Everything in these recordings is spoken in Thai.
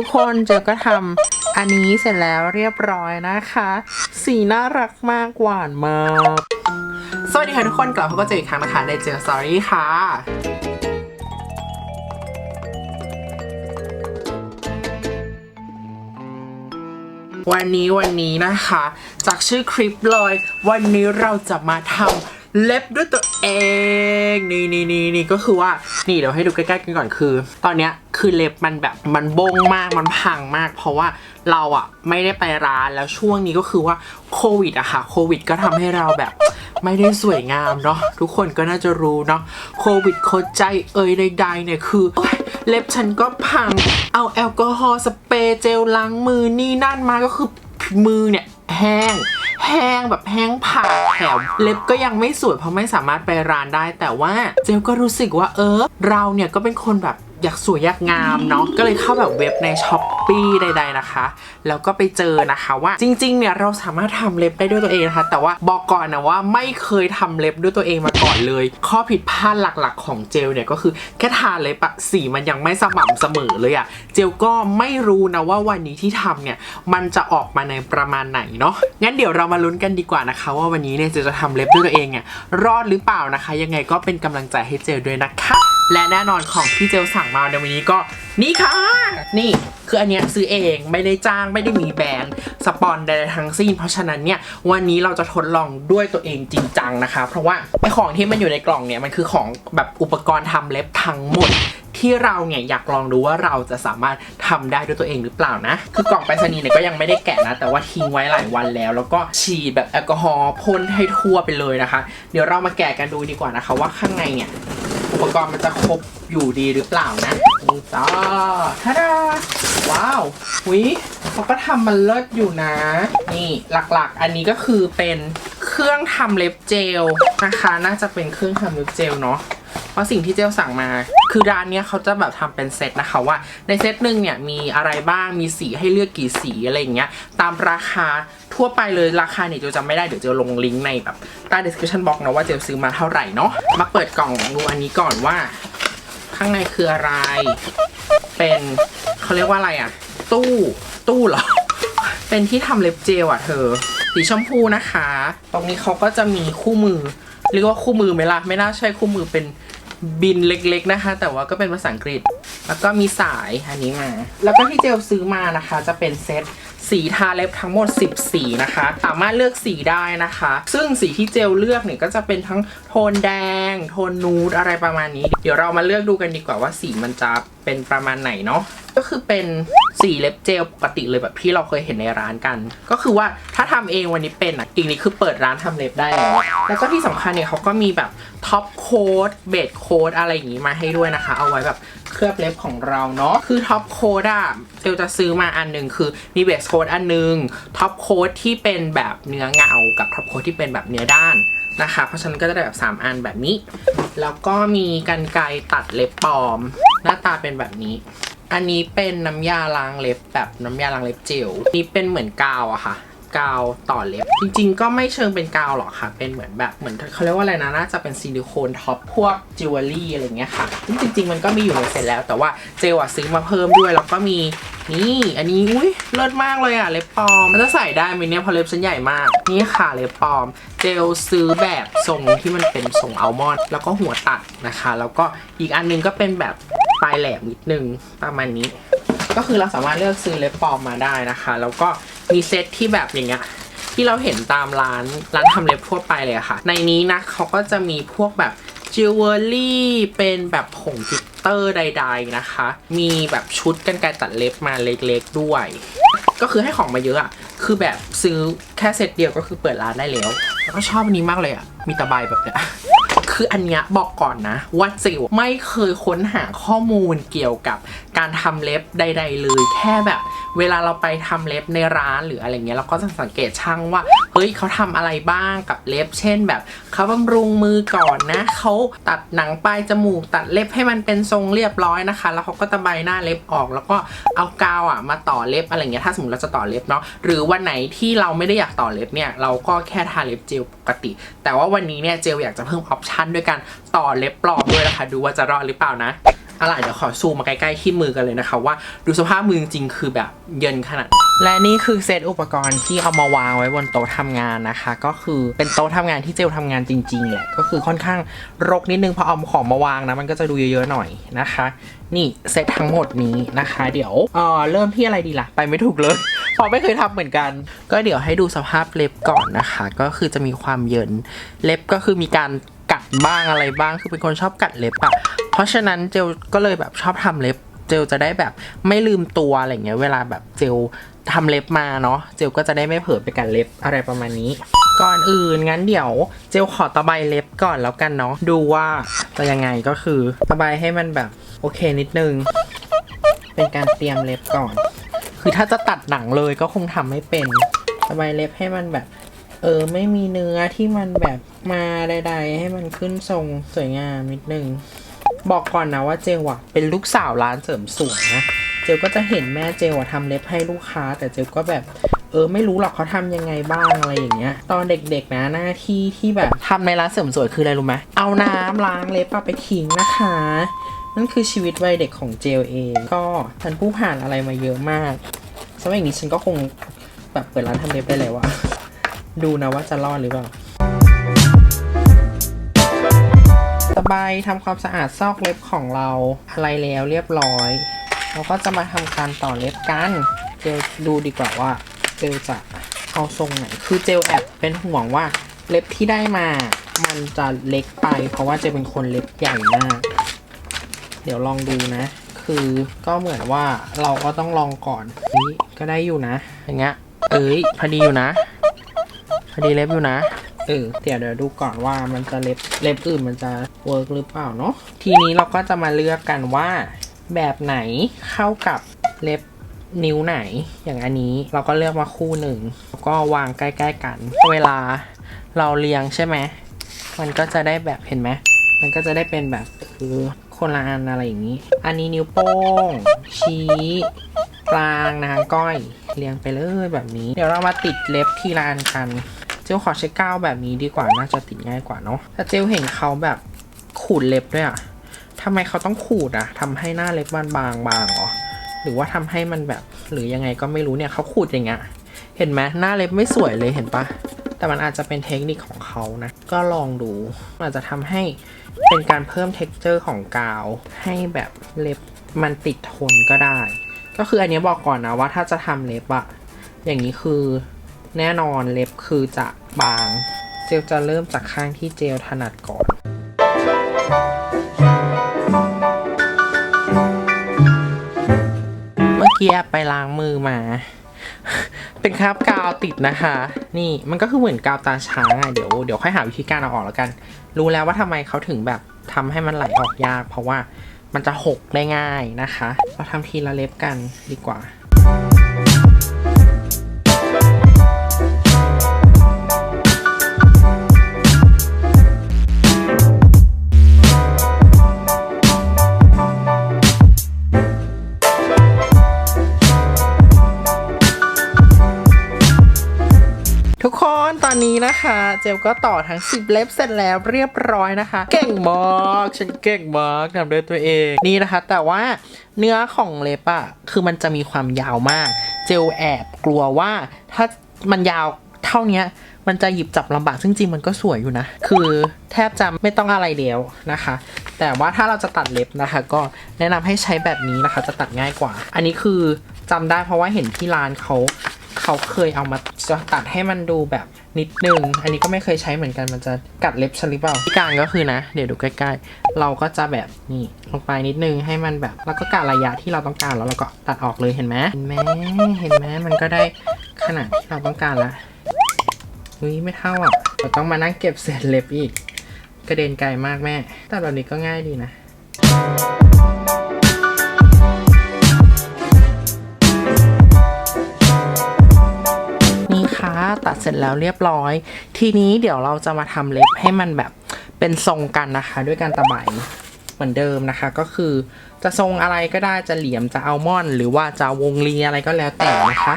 ทุกคนเจอก็ทำอันนี้เสร็จแล้วเรียบร้อยนะคะ สีน่ารักมากหวานมาก สวัสดีค่ะทุกคนกลับพบกับเจออีกครั้งนะคะในเจอสอรี่ค่ะวันนี้วันนี้นะคะ จากชื่อคลิปเลย วันนี้เราจะมาทำ เล็บด้วยตัวเอง นี่นี่นี่นี่ก็คือว่า นี่เดี๋ยวให้ดูใกล้ๆกันก่อนคือ ตอนเนี้ยคือเล็บมันแบบมันบงมากมันพังมาก เพราะว่าเราอะไม่ได้ไปร้านแล้วช่วงนี้ก็คือว่าโควิดอะค่ะโควิด ก็ทำให้เราแบบไม่ได้สวยงามเนาะทุกคนก็น่าจะรู้เนาะโควิดโคใจเอ่ยใดๆเนี่ยคืออเล็บฉันก็พัง เอาแอลกอฮอล์สเปรย์เจลล้างมือนี่นั่นมาก็คือมือเนี่ย แห้ง แห้งแบบแห้งผากแถมเล็บก็ยังไม่สวยเพราะไม่สามารถไปร้านได้ แต่ว่าเจลก็รู้สึกว่าเออ เราเนี่ยก็เป็นคนแบบ อยากสวยอยากงามเนาะก็เลยเข้าแบบเว็บในช้อปปีใด ๆนะคะ แล้วก็ไปเจอนะคะว่าจริงๆเนี่ยเราสามารถทำเล็บได้ด้วยตัวเองนะคะ แต่ว่าบอกก่อนนะว่าไม่เคยทำเล็บด้วยตัวเองมาก่อนเลย ข้อผิดพลาดหลักๆ ของเจลเนี่ยก็คือแค่ทาเล็บอะสีมันยังไม่สม่ำเสมอเลยอะเจลก็ไม่รู้นะว่าวันนี้ที่ทำเนี่ยมันจะออกมาในประมาณไหนเนาะงั้นเดี๋ยวเรามาลุ้นกันดีกว่านะคะ ว่าวันนี้เนี่ยเจลจะทำเล็บด้วยตัวเองเนี่ยรอดหรือเปล่านะคะ ยังไงก็เป็นกำลังใจให้เจลด้วยนะคะ และแน่นอนของที่เจลสั่งมาในวันนี้ก็นี่ค่ะ นี่คืออันเนี้ยซื้อเองไม่ได้จ้างไม่ได้มีแบรนด์สปอนใดๆทั้งสิ้น เพราะฉะนั้นเนี่ยวันนี้เราจะทดลองด้วยตัวเองจริงจังนะคะ เพราะว่าไอของที่มันอยู่ในกล่องเนี่ยมันคือของแบบอุปกรณ์ทำเล็บทั้งหมด ที่เราเนี่ยอยากลองดูว่าเราจะสามารถทำได้ด้วยตัวเองหรือเปล่านะ คือกล่องไปรษณีย์เนี่ยก็ยังไม่ได้แกะนะ แต่ว่าทิ้งไว้หลายวันแล้ว แล้วก็ฉีดแบบแอลกอฮอล์พ่นให้ทั่วไปเลยนะคะ เดี๋ยวเรามาแกะกันดูดีกว่านะคะ ว่าข้างในเนี่ย อุปกรณ์มันจะครบอยู่ดีหรือเปล่านะนี่จ้าท่าดาว้าวหุยเขาก็ทำมันเลิศอยู่นะ นี่หลักๆ อันนี้ก็คือเป็นเครื่องทำเล็บเจลนะคะ น่าจะเป็นเครื่องทำเล็บเจลเนาะเพราะสิ่งที่เจลสั่งมา คือร้านเนี้ยเขาจะแบบทำเป็นเซตนะคะว่าในเซตหนึ่งเนี่ยมีอะไรบ้างมีสีให้เลือกกี่สีอะไรอย่างเงี้ยตามราคา ทั่วไปเลยราคาเนี่ยเจลจำไม่ได้เดี๋ยวเจลลงลิงก์ในแบบใต้ description box นะว่าเจลซื้อมาเท่าไหร่เนาะมาเปิดกล่องดูอันนี้ก่อนว่า ข้างในคืออะไร เป็นเขาเรียกว่าอะไรอะตู้ตู้เหรอ เป็นที่ทำเล็บเจลอะเธอสีชมพูนะคะ ตรงนี้เขาก็จะมีคู่มือเรียกว่าคู่มือไหมล่ะไม่น่าใช่คู่มือเป็นบินเล็กๆนะคะ แต่ว่าก็เป็นภาษาอังกฤษ แล้วก็มีสายอันนี้มา แล้วก็ที่เจลซื้อมานะคะ จะเป็นเซต สีทาเล็บทั้งหมด 10 สีนะคะ สามารถเลือกสีได้นะคะ ซึ่งสีที่เจลเลือกเนี่ยก็จะเป็นทั้งโทนแดง โทนนูดอะไรประมาณนี้ เดี๋ยวเรามาเลือกดูกันดีกว่าว่าสีมันจะเป็นประมาณไหนเนาะก็คือเป็นสีเล็บเจลปกติเลยแบบที่เราเคยเห็นในร้านกัน ก็คือว่าถ้าทำเองวันนี้เป็นอะอีกนี้คือเปิดร้านทำเล็บได้แล้วแล้วก็ที่สำคัญเนี่ยเขาก็มีแบบท็อปโค้ดเบสโค้ดอะไรอย่างงี้มาให้ด้วยนะคะ เอาไว้แบบเคลือบเล็บของเราเนาะคือท็อปโค้ดอะเจลจะซื้อมาอันหนึ่งคือมีเบสโค้ดอันหนึงท็อปโค้ดที่เป็นแบบเนื้อเงากับท็อปโค้ดที่เป็นแบบเนื้อด้านนะคะ เพราะฉะนั้นก็จะได้แบบ 3 อันแบบนี้ แล้วก็มีกันไกรตัดเล็บปลอม หน้าตาเป็นแบบนี้ อันนี้เป็นน้ำยาล้างเล็บแบบน้ำยาล้างเล็บเจลนี่เป็นเหมือนกาวอะค่ะ กาวต่อเล็บ จริงๆ ก็ไม่เชิงเป็นกาวหรอกค่ะ เป็นเหมือนแบบเหมือนเขาเรียกว่าอะไรนะน่าจะเป็นซิลิโคนท็อปพวกจิวเวลรี่อะไรเงี้ยค่ะซึ่งจริง ๆ มันก็มีอยู่ในเซ็ตแล้วแต่ว่าเจลอะซื้อมาเพิ่มด้วยแล้วก็มีนี่อันนี้อุ้ยเลิศมากเลยอะเล็บปลอมมันจะใส่ได้ไหมเนี่ยเพราะเล็บฉันใหญ่มาก นี่ค่ะเล็บปลอม เจลซื้อแบบทรงที่มันเป็นทรงอัลมอนด์แล้วก็หัวตัดนะคะ แล้วก็อีกอันหนึงก็เป็นแบบปลายแหลมนิดนึงประมาณนี้ ก็คือเราสามารถเลือกซื้อเล็บปลอมมาได้นะคะ แล้วก็ มีเซตที่แบบอย่างเงี้ยที่เราเห็นตามร้านร้านทำเล็บทั่วไปเลยค่ะ ในนี้นะเขาก็จะมีพวกแบบจิวเวลรี่เป็นแบบผงกลิตเตอร์ใด ๆนะคะ มีแบบชุดกันไกตัดเล็บมาเล็กๆด้วย ก็คือให้ของมาเยอะอะคือแบบซื้อแค่เซตเดียวก็คือเปิดร้านได้แล้วแล้วก็ชอบอันนี้มากเลยอะมีตะไบแบบเนี้ย คืออันเนี้ยบอกก่อนนะว่าจิวไม่เคยค้นหาข้อมูลเกี่ยวกับการทำเล็บใด ๆ เลย แค่แบบ เวลาเราไปทำเล็บในร้านหรืออะไรเงี้ยเราก็จะสังเกตช่างว่า เฮ้ยเขาทำอะไรบ้างกับเล็บ เช่นแบบเขาบำรุงมือก่อนนะเขาตัดหนังปลายจมูก ตัดเล็บให้มันเป็นทรงเรียบร้อยนะคะ แล้วเขาก็ตะไบหน้าเล็บออก แล้วก็เอากาวอะมาต่อเล็บอะไรเงี้ยถ้าสมมติเราจะต่อเล็บเนาะหรือวันไหนที่เราไม่ได้อยากต่อเล็บเนี่ยเราก็แค่ทาเล็บเจลปกติ แต่ว่าวันนี้เนี่ยเจลอยากจะเพิ่มออปชันด้วยการต่อเล็บปลอมด้วยนะคะ ดูว่าจะรอดหรือเปล่านะอะไรเดี๋ยวขอซูมมาใกล้ๆที่มือกันเลยนะคะ ว่าดูสภาพมือจริงคือแบบเย็นขนาด และนี่คือเซตอุปกรณ์ที่เอามาวางไว้บนโต๊ะทำงานนะคะ ก็คือเป็นโต๊ะทำงานที่เจลทำงานจริงๆแหละก็คือค่อนข้างรกนิดนึงพอเอาของมาวางนะมันก็จะดูเยอะๆหน่อยนะคะ นี่เซตทั้งหมดนี้นะคะ เดี๋ยวเออเริ่มที่อะไรดีล่ะ ไปไม่ถูกเลยเพราะไม่เคยทำเหมือนกัน ก็เดี๋ยวให้ดูสภาพเล็บก่อนนะคะ ก็คือจะมีความเยินเล็บก็คือมีการกัดบ้างอะไรบ้างคือเป็นคนชอบกัดเล็บอะเพราะฉะนั้นเจลก็เลยแบบชอบทำเล็บ เจลจะได้แบบไม่ลืมตัวอะไรเงี้ยเวลาแบบเจลทำเล็บมาเนาะเจลก็จะได้ไม่เผลอไปกัดเล็บอะไรประมาณนี้ ก่อนอื่นงั้นเดี๋ยวเจลขอตะไบเล็บก่อนแล้วกันเนาะดูว่าจะยังไงก็คือตะไบให้มันแบบโอเคนิดนึง เป็นการเตรียมเล็บก่อน คือถ้าจะตัดหนังเลยก็คงทำไม่เป็นตะไบเล็บให้มันแบบ เออไม่มีเนื้อที่มันแบบมาใดๆให้มันขึ้นทรงสวยงามนิดนึง บอกก่อนนะว่าเจลอะเป็นลูกสาวร้านเสริมสวยนะ เจลก็จะเห็นแม่เจลอะทำเล็บให้ลูกค้า แต่เจลก็แบบเออไม่รู้หรอกเขาทำยังไงบ้างอะไรอย่างเงี้ย ตอนเด็กๆนะหน้าที่ที่แบบทำในร้านเสริมสวยคืออะไรรู้ไหมเอาน้ำล้างเล็บไปทิ้งนะคะ นั่นคือชีวิตวัยเด็กของเจลเองก็ฉันผู้ผ่านอะไรมาเยอะมากสมัยนี้ฉันก็คงแบบเปิดร้านทำเล็บได้แล้วอะดูนะว่าจะรอดหรือเปล่า สบายทำความสะอาดซอกเล็บของเราอะไรแล้วเรียบร้อย เราก็จะมาทำการต่อเล็บกันเจลดูดีกว่าว่าเจลจะเอาทรงไหนคือเจลแอบเป็นห่วงว่าเล็บที่ได้มา มันจะเล็กไป เพราะว่าเจลเป็นคนเล็บใหญ่มาก เดี๋ยวลองดูนะ คือก็เหมือนว่าเราก็ต้องลองก่อนนี่ก็ได้อยู่นะ อย่างเงี้ย เอ้ยพอดีอยู่นะ พอดีเล็บอยู่นะ เออเดี๋ยวเดี๋ยวดูก่อนว่ามันจะเล็บเล็บอื่นมันจะเวิร์กหรือเปล่าเนาะทีนี้เราก็จะมาเลือกกันว่า แบบไหนเข้ากับเล็บนิ้วไหน อย่างอันนี้เราก็เลือกมาคู่หนึ่งแล้วก็วางใกล้ๆกัน เวลาเราเรียงใช่ไหมมันก็จะได้แบบเห็นไหมมันก็จะได้เป็นแบบคือคนละอันอะไรอย่างนี้ อันนี้นิ้วโป้ง ชี้กลางนางก้อย เรียงไปเลยแบบนี้ เดี๋ยวเรามาติดเล็บทีละอันกัน เจลขอใช้กาวแบบนี้ดีกว่าน่าจะติดง่ายกว่าเนาะแต่เจลเห็นเขาแบบขูดเล็บด้วยอะทำไมเขาต้องขูดอะทำให้หน้าเล็บมันบางบางๆหรอหรือว่าทำให้มันแบบ หรือยังไงก็ไม่รู้เนี่ยเขาขูดอย่างเงี้ยเห็นไหมหน้าเล็บไม่สวยเลยเห็นปะแต่มันอาจจะเป็นเทคนิคของเขานะ ก็ลองดูอาจจะทำให้เป็นการเพิ่ม t e x t อร์ของกาว ให้แบบเล็บมันติดทนก็ได้ ก็คืออันนี้บอกก่อนนะว่าถ้าจะทำเล็บอะอย่างนี้คือ แน่นอนเล็บคือจะบาง เจลจะเริ่มจากข้างที่เจลถนัดก่อน เมื่อกี้ไปล้างมือมา เป็นคราบกาวติดนะคะ นี่มันก็คือเหมือนกาวตาช้างอะเดี๋ยวเดี๋ยวค่อยหาวิธีการเอาออกแล้วกัน รู้แล้วว่าทำไมเขาถึงแบบทำให้มันไหลออกยาก เพราะว่ามันจะหกได้ง่ายนะคะ เราทำทีละเล็บกันดีกว่า นี่นะคะ เจลก็ต่อทั้ง 10 เล็บเสร็จแล้วเรียบร้อยนะคะ เก่งมากฉันเก่งมากทำด้วยตัวเองนี่นะคะ แต่ว่าเนื้อของเล็บอะคือมันจะมีความยาวมาก เจลแอบกลัวว่าถ้ามันยาวเท่านี้มันจะหยิบจับลำบากซึ่งจริงมันก็สวยอยู่นะ คือแทบจะไม่ต้องอะไรเดียวนะคะ แต่ว่าถ้าเราจะตัดเล็บนะคะ ก็แนะนำให้ใช้แบบนี้นะคะ จะตัดง่ายกว่า อันนี้คือจำได้เพราะว่าเห็นที่ร้านเขา เขาเคยเอามาจะตัดให้มันดูแบบนิดนึง อันนี้ก็ไม่เคยใช้เหมือนกันมันจะกัดเล็บฉันหรือเปล่าที่การก็คือนะ เดี๋ยวดูใกล้ๆ เราก็จะแบบนี่ลงไปนิดนึงให้มันแบบ แล้วก็กะระยะที่เราต้องการแล้วเราก็ตัดออกเลยเห็นไหมเห็นไหมเห็นไหมมันก็ได้ขนาดที่เราต้องการละเฮ้ยไม่เท่าอะเราต้องมานั่งเก็บเศษเล็บอีก กระเด็นไกลมากแม่แต่แบบนี้ก็ง่ายดีนะ ตัดเสร็จแล้วเรียบร้อย ทีนี้เดี๋ยวเราจะมาทำเล็บให้มันแบบเป็นทรงกันนะคะ ด้วยการตะไบเหมือนเดิมนะคะ ก็คือจะทรงอะไรก็ได้จะเหลี่ยมจะอัลมอนด์หรือว่าจะวงรีอะไรก็แล้วแต่นะคะ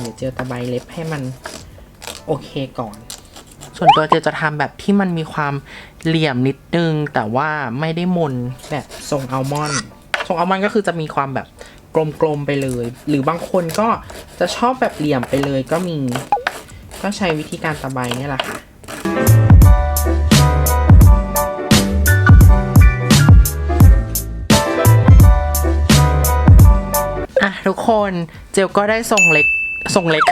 เดี๋ยวเจอตะไบเล็บให้มันโอเคก่อน ส่วนตัวเจจะทำแบบที่มันมีความเหลี่ยมนิดนึง แต่ว่าไม่ได้มนแบบทรงอัลมอนด์ทรงอัลมอนด์ก็คือจะมีความแบบ กลมๆไปเลย หรือบางคนก็จะชอบแบบเหลี่ยมไปเลยก็มี ก็ใช้วิธีการตะไบเนี่ยแหละค่ะอะทุกคนเจลก็ได้ทรงเล็กทรงเล็ก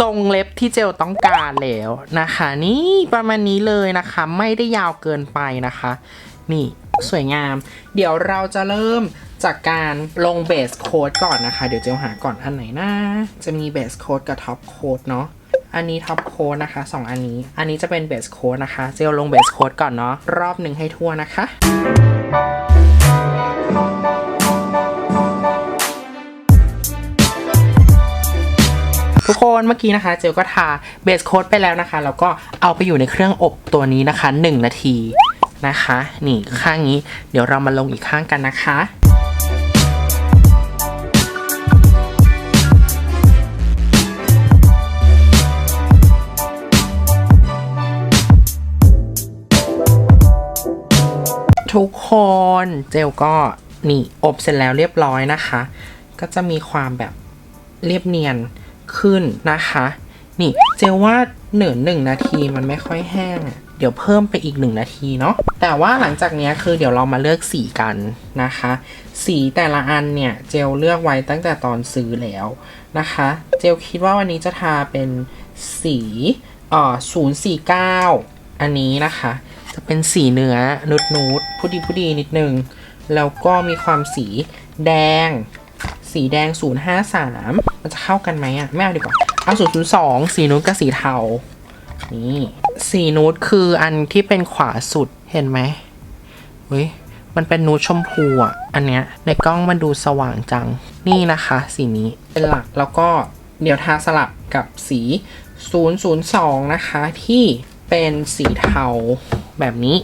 ทรงเล็บที่เจลต้องการแล้วนะคะ นี่ประมาณนี้เลยนะคะ ไม่ได้ยาวเกินไปนะคะ นี่ สวยงาม เดี๋ยวเราจะเริ่มจากการลงเบสโค้ดก่อนนะคะ เดี๋ยวเจลหาก่อนอันไหนนะ จะมีเบสโค้ดกับท็อปโค้ดเนาะอันนี้ท็อปโค้ดนะคะสองอันนี้ อันนี้จะเป็นเบสโค้ดนะคะ เจลลงเบสโค้ดก่อนเนาะรอบหนึ่งให้ทั่วนะคะทุกคนเมื่อกี้นะคะ เจลก็ทาเบสโค้ดไปแล้วนะคะแล้วก็เอาไปอยู่ในเครื่องอบตัวนี้นะคะ 1 นาที นะคะ นี่ข้างนี้ เดี๋ยวเรามาลงอีกข้างกันนะคะทุกคนเจลก็นี่อบเสร็จแล้วเรียบร้อยนะคะ ก็จะมีความแบบเรียบเนียนขึ้นนะคะ นี่เจลว่าเหนึ่งหนึ่งนาทีมันไม่ค่อยแห้งอะ เดี๋ยวเพิ่มไปอีกหนึ่งนาทีเนาะแต่ว่าหลังจากนี้คือเดี๋ยวเรามาเลือกสีกันนะคะ สีแต่ละอันเนี่ย เจลเลือกไว้ตั้งแต่ตอนซื้อแล้วนะคะ เจลคิดว่าวันนี้จะทาเป็นสีเอ่อศูนย์สี่เก้าอันนี้นะคะ จะเป็นสีเนื้อนูดนูดๆผู้ดีผู้ดีนิดนึง แล้วก็มีความสีแดง สีแดง 053 มันจะเข้ากันไหมอะ ไม่เอาดีกว่า เอา 002 สีนูดกับสีเทา นี่ สีนูดคืออันที่เป็นขวาสุดเห็นไหมเฮ้ยมันเป็นนูดชมพูอะ อันเนี้ยในกล้องมันดูสว่างจัง นี่นะคะ สีนี้เป็นหลักแล้วก็เดี๋ยวทาสลับกับสี 002 นะคะ ที่เป็นสีเทาแบบนี้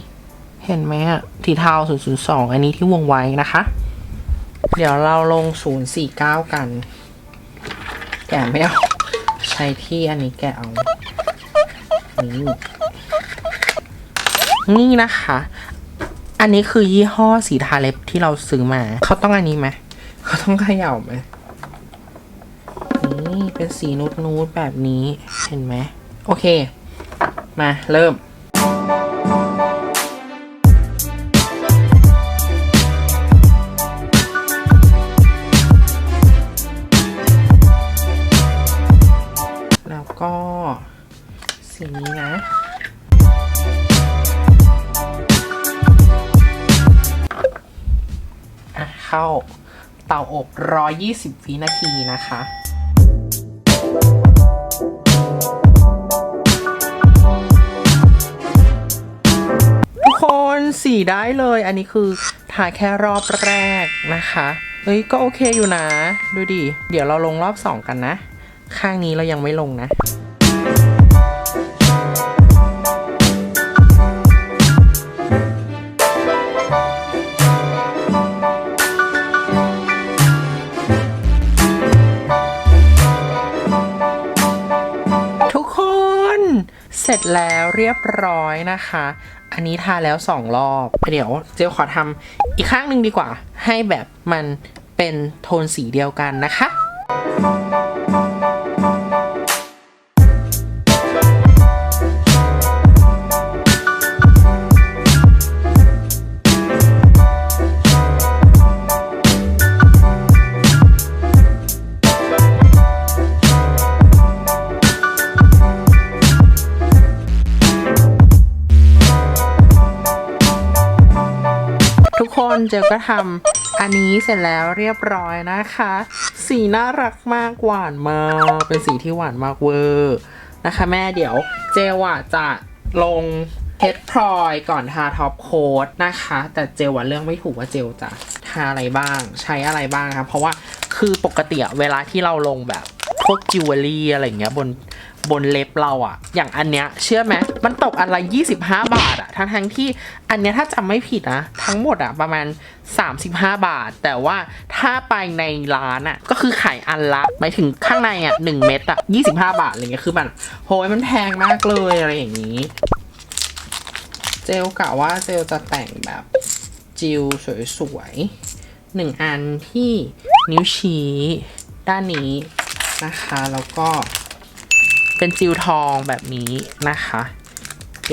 เห็นไหมอะ สีเทา 002 อันนี้ที่วงไว้นะคะ เดี๋ยวเราลง 049 กัน แกะไม่เอา ใช้ที่อันนี้แกะเอา นี่นะคะ อันนี้คือยี่ห้อสีทาเล็บที่เราซื้อมา เขาต้องอันนี้ไหม เขาต้องเขย่าไหมนี่เป็นสีนูดนูดแบบนี้ เห็นไหม โอเค มาเริ่ม 120 วินาทีนะคะทุกคนสีได้เลย อันนี้คือทาแค่รอบแรกนะคะเฮ้ยก็โอเคอยู่นะ ดูดิ เดี๋ยวเราลงรอบสองกันนะ ข้างนี้เรายังไม่ลงนะ จแล้วเรียบร้อยนะคะ อันนี้ทาแล้วสองรอบ เดี๋ยวเจลขอทำอีกข้างหนึ่งดีกว่า ให้แบบมันเป็นโทนสีเดียวกันนะคะ เจลก็ทำอันนี้เสร็จแล้วเรียบร้อยนะคะ สีน่ารักมากหวานมากเป็นสีที่หวานมากเวอร์นะคะ แม่เดี๋ยวเจลอะจะลงเพชรพลอยก่อนทาท็อปโค้ดนะคะ แต่เจลอะเรื่องไม่ถูกว่าเจลจะทาอะไรบ้าง ใช้อะไรบ้างครับเพราะว่าคือปกติเวลาที่เราลงแบบพวกจิวเวลรี่อะไรเงี้ยบนบนเล็บเราอะอย่างอันเนี้ยเชื่อไหมมันตกอันละ25บา นะทั้งทั้งที่อันเนี้ยถ้าจำไม่ผิดนะทั้งหมดอะประมาณ 35 บาท แต่ว่าถ้าไปในร้านอะก็คือขายอันละหมายถึงข้างในอะ1เม็ดอะ25 บาทอะไรเงี้ยคือมันโหยมันแพงมากเลยอะไรอย่างนี้ เจลกะว่าเจลจะแต่งแบบจิวสวยๆหนึ่งอันที่นิ้วชี้ด้านนี้นะคะ แล้วก็เป็นจิวทองแบบนี้นะคะ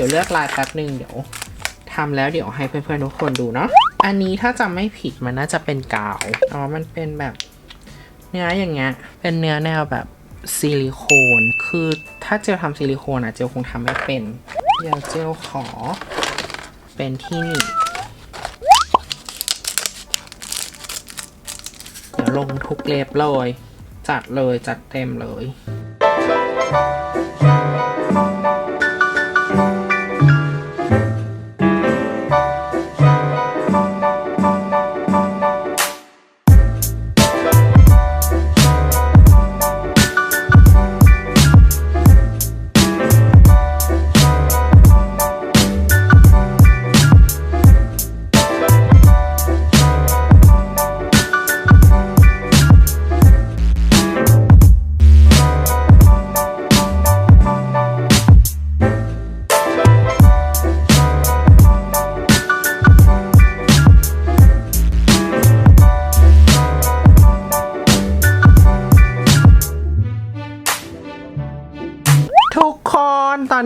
ดี๋ยวเลือกลายแป๊บหนึ่งเดี๋ยวทำแล้วเดี๋ยวให้เพื่อนๆทุกคนดูเนาะอันนี้ถ้าจำไม่ผิดมันน่าจะเป็นกาวอ๋อมันเป็นแบบเนื้ออย่างเงี้ยเป็นเนื้อแนวแบบซิลิโคน คือถ้าเจลทำซิลิโคนอะเจลคงทำไม่เป็นเดี๋ยวเจลขอ เป็นที่นี่เดี๋ยวลงทุกเล็บเลย จัดเลยจัดเต็มเลย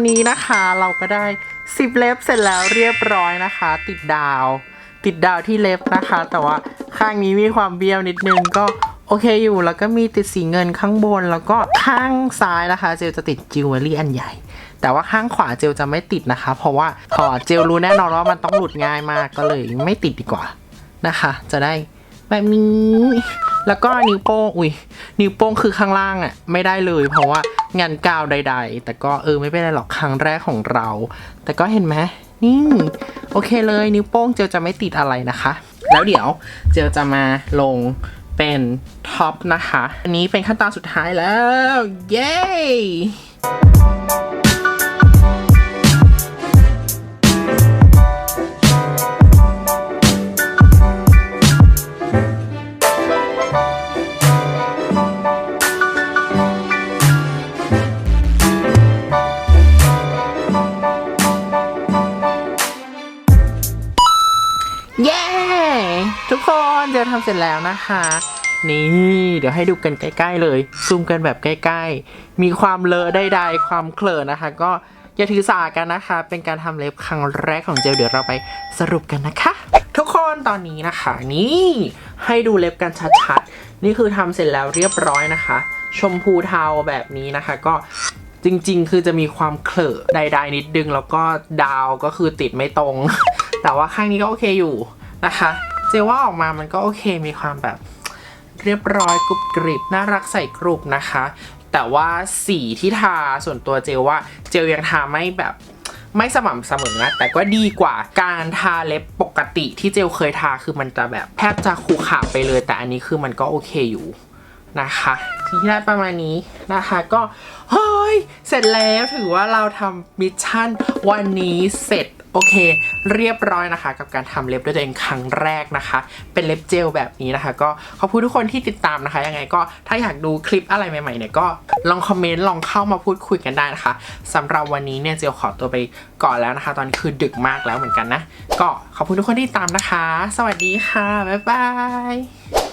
นี้นะคะเราก็ได้สิบเล็บเสร็จแล้วเรียบร้อยนะคะ ติดดาว ติดดาวที่เล็บนะคะ แต่ว่าข้างนี้มีความเบี้ยวนิดนึงก็โอเคอยู่แล้วก็มีติดสีเงินข้างบนแล้วก็ข้างซ้ายนะคะ เจลจะติดจิวเวลรี่อันใหญ่ แต่ว่าข้างขวาเจลจะไม่ติดนะคะ เพราะว่าขอเจลรู้แน่นอนว่ามันต้องหลุดง่ายมากก็เลยไม่ติดดีกว่านะคะ จะได้แบบนี้ แล้วก็นิ้วโป้งอุ้ยนิ้วโป้งคือข้างล่างอะ่ะไม่ได้เลย เพราะว่างานกาวใด ๆ แต่ก็เออไม่เป็นไรหรอกครั้งแรกของเรา แต่ก็เห็นไหมนี่โอเคเลยนิ้วโป้งเจลจะไม่ติดอะไรนะคะ แล้วเดี๋ยวเจลจะมาลงเป็นท็อปนะคะ อันนี้เป็นขั้นตอนสุดท้ายแล้ว เย้เย้ คนเจลทำเสร็จแล้วนะคะ นี่เดี๋ยวให้ดูกันใกล้ ๆ เลย ซูมกันแบบใกล้ๆ มีความเลอะใดๆความเคลอะนะคะ ก็อย่าถือสากันนะคะ เป็นการทำเล็บครั้งแรกของเจลเดี๋ยวเราไปสรุปกันนะคะ ทุกคนตอนนี้นะคะนี่ให้ดูเล็บกันชัดๆ นี่คือทำเสร็จแล้วเรียบร้อยนะคะ ชมพูเทาแบบนี้นะคะก็จริงๆ คือจะมีความเคลอะใดๆนิดนึง แล้วก็ดาวก็คือติดไม่ตรง แต่ว่าข้างนี้ก็โอเคอยู่นะคะ เจว่าออกมามันก็โอเคมีความแบบเรียบร้อยกรุบกริบน่ารักใส่กรุบนะคะ แต่ว่าสีที่ทาส่วนตัวเจลว่าเจลยังทาไม่แบบไม่สม่ำเสมอนะแต่ก็ดีกว่าการทาเล็บปกติที่เจลเคยทาคือมันจะแบบแทบจะขูขาไปเลย แต่อันนี้คือมันก็โอเคอยู่นะคะที่ได้ประมาณนี้นะคะก็เฮ้ยเสร็จแล้วถือว่าเราทำมิชชั่นวันนี้เสร็จ โอเค เรียบร้อยนะคะ กับการทำเล็บด้วยตัวเองครั้งแรกนะคะ เป็นเล็บเจลแบบนี้นะคะ ก็ขอบคุณทุกคนที่ติดตามนะคะ ยังไงก็ถ้าอยากดูคลิปอะไรใหม่ๆเนี่ยก็ลองคอมเมนต์ลองเข้ามาพูดคุยกันได้นะคะสำหรับวันนี้เนี่ยเจลขอตัวไปก่อนแล้วนะคะ ตอนนคือดึกมากแล้วเหมือนกันนะ ก็ขอบคุณทุกคนที่ติดตามนะคะ สวัสดีค่ะบ๊ายบาย